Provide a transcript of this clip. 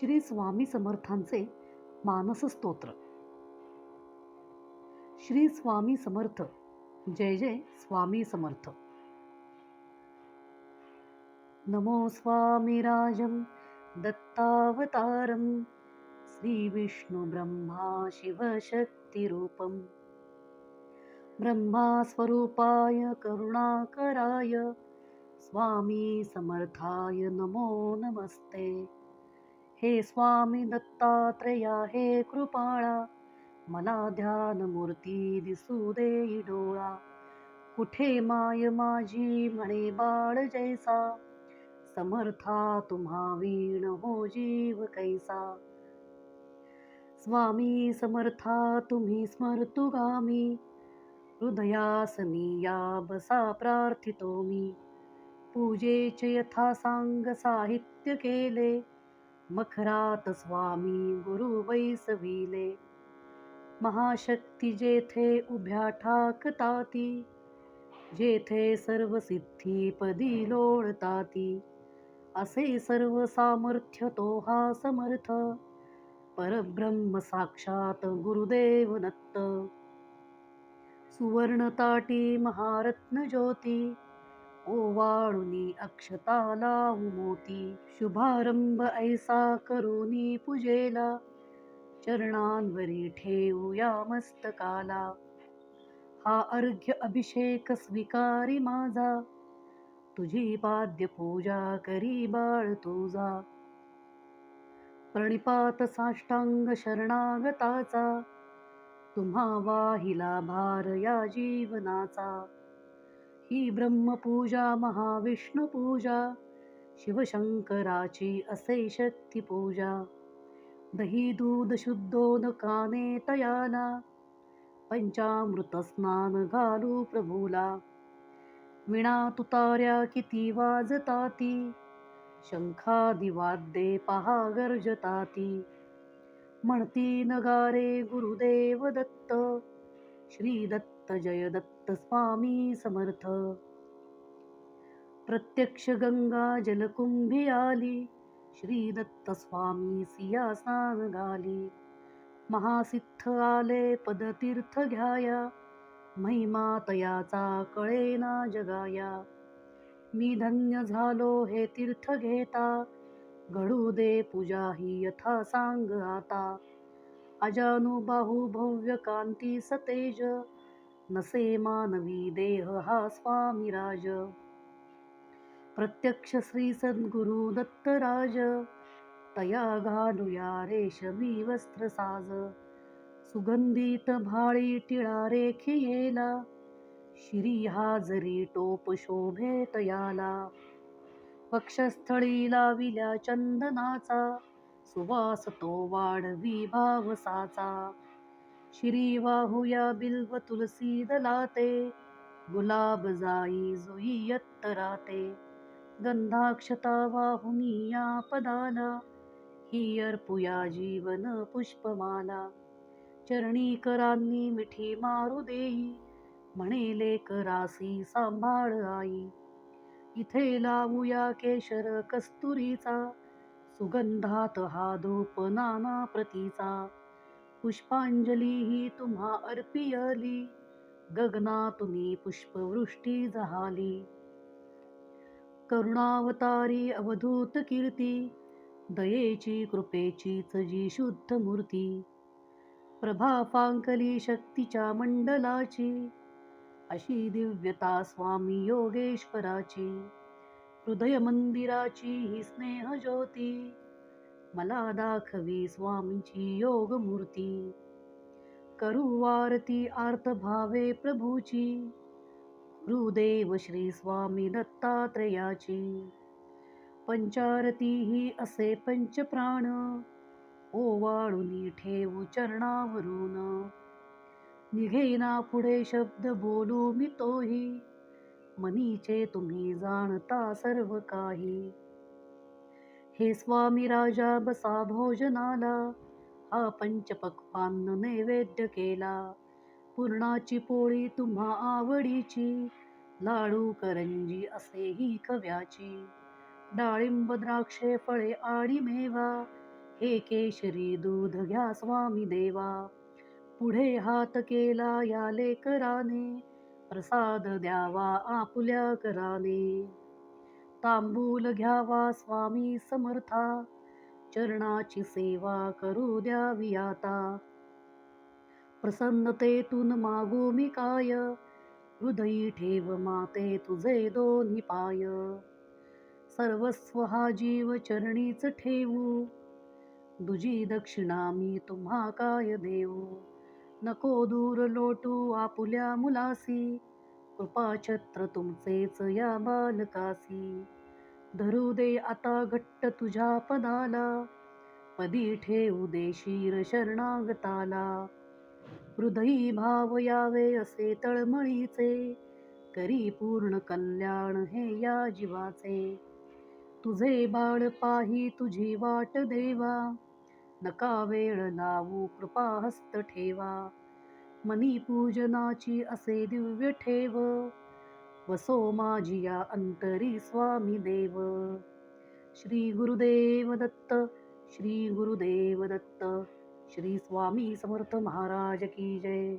श्री स्वामी समर्थांचे मानस स्तोत्र. श्री स्वामी समर्थ जय जय स्वामी समर्थ. नमो स्वामिराजं दत्तावतारं श्रीविष्णुब्रह्मा शिवशक्तिरूपं ब्रह्मास्वरूपाय करुणाकराय स्वामी समर्थाय नमो नमस्ते. हे स्वामी दत्तात्रेया, हे कृपाळा, मला ध्यान मूर्ती दिसू दे डोळा. कुठे माय माझी म्हणे बाळ जैसा? समर्था तुम्हा वीण हो जीव कैसा? स्वामी समर्था, तुम्ही स्मर्तुगामी. हृदयासनी या बसा प्रार्थितो मी. पूजेचे यथा सांग साहित्य केले. मखरात स्वामी गुरु वैसविले। महाशक्ती जेथे उभ्या ठाकताती जेथे सर्व सिद्धी पदी लोळताती असे सर्व सामर्थ्य तो हा समर्थ। परब्रह्म साक्षात गुरुदेव दत्त। सुवर्णताटी महारत्न ज्योती ओवाळुनी अक्षता लावू मोती शुभारंभ ऐसा करूनी पूजेला चरणांवरी ठेवूया मस्तकाला. हा अर्घ्य अभिषेक स्वीकारी माझा तुझी पाद्य पूजा करी बाळ तुझा. प्रणिपात साष्टांग शरणागताचा तुम्हा वाहिला भार या जीवनाचा. ही ब्रह्मपूजा महाविष्णुपूजा शिवशंकराची असे शक्ती पूजा दही दूध शुद्धोदकाने तयाला पंचामृत स्नान घालू प्रभूला विणा तुतार्या किती वाजताती शंखादिवाद्ये पहा गर्जताती म्हणती नगारे गुरुदेव दत्त श्री दत्त जय दत्त स्वामी समर्थ. प्रत्यक्ष गंगा जलकुंभी आली श्री दत्त स्वामी सिया सांग घाली महासिद्ध आले पदतीर्थ घ्याया महिमा तयाचा कळेना जगाया. मी धन्य झालो हे तीर्थ घेता घडू दे पूजा ही यथा सांग आता. अजानुबाहू भव्य कांती सतेज नसे मानवी देह हा स्वामी राज प्रत्यक्ष श्री सद्गुरु दत्तराज तया घालूया रेशमी वस्त्र साज. सुगंधित भाळी टिळा रेखी येला. शिरी हाजरी टोप शोभे तयाला. पक्षस्थळी लाविल्या चंदनाचा. सुवास तो वाढवी भावसाचा श्री वाहुया बिल्व तुलसी दलाते गुलाब जाई जुई यत्तराते गंधाक्षता वाहुनी या पदाला ही अर्पुया जीवन पुष्पमाला चरणी करांनी मिठी मारू देई म्हणे लेकरासी सांभाळ आई. इथे लावूया केशर कस्तुरीचा सुगंधात हा धूप नाना प्रतीचा पुष्पांजली ही तुम्हा अर्पियली. गगना तुम्ही पुष्पवृष्टी जहाली. करुणावतारी अवधूत कीर्ती दयेची कृपेची जी शुद्ध मूर्ती. प्रभा पांकली शक्तीच्या मंडलाची अशी दिव्यता स्वामी योगेश्वराची. हृदय मंदिराची ही स्नेह ज्योती मला दाखवी स्वामींची योग मूर्ती करू आरती आर्त भावे प्रभूची. गुरुदेव श्री स्वामी दत्तात्रेयाची. पंचारती ही असे पंचप्राण. ओवाळुनी ठेवू चरणावरून. निघेना पुढे शब्द बोलू मी तोही. मनीचे तुम्ही जाणता सर्व काही. हे स्वामी राजा बसा भोजनाला हा पंचपक्वान्न नैवेद्य केला. पुरणाची पोळी तुम्हा आवडीची लाडू करंजी असेही कव्याची. डाळिंब द्राक्षे फळे आणि मेवा हे केशरी दूध घ्या स्वामी देवा. पुढे हात केला या लेकराने प्रसाद द्यावा आपुल्या कराने तांबूल घ्यावा स्वामी समर्था. चरणाची सेवा करू द्यावी आता. प्रसन्नतेतून मागू मी काय? हृदयी ठेव माते तुझे दोन्ही पाय. सर्वस्व हा जीव चरणीच ठेवू. दुजी दक्षिणा मी तुम्हा काय देऊ? नको दूर लोटू आपुल्या मुलासी. कृपाछत्र तुमचेच या बालकासी. धरू दे आता घट्ट तुझ्या पदाला. पदी ठेवू दे शिर शरणागताला. हृदयी भाव यावे असे तळमळीचे. करी पूर्ण कल्याण हे या जीवाचे. तुझे बाळ पाही तुझी वाट देवा. नका वेळ लावू कृपा हस्त ठेवा. मनी पूजनाची असे दिव्य ठेव. वसो माझी अंतरी स्वामी देव। श्री गुरुदेव दत्त श्री गुरुदेव दत्त श्री स्वामी समर्थ महाराज की जय।